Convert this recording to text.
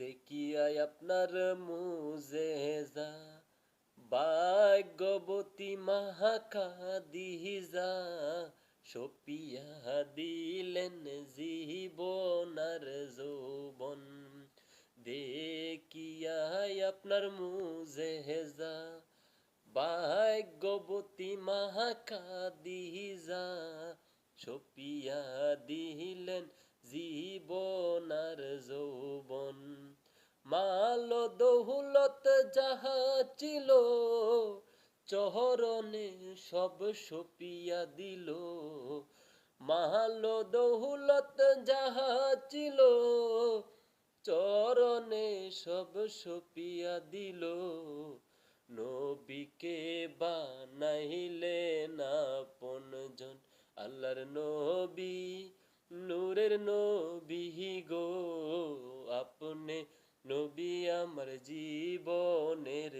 দেখিয়াই আপনার মুজেজা? ভাগ্যবতী মাহাকা দিহিজা সপিয়া দিলেন জীবন আর যৌবন দেখিয়াই আপনার মুজেজা? ভাগ্যবতী মাহাকা দিহিজা সপিয়া দিলেন দৌলত যাহা ছিল, চহরণে সব সপিয়া দিল। মাল দৌলত যাহা ছিল, চরণে সব সপিয়া দিল। নবীকে বানাইলেন আপনজন আল্লাহর নবী, নূরের নবী গো। আমার জীবনের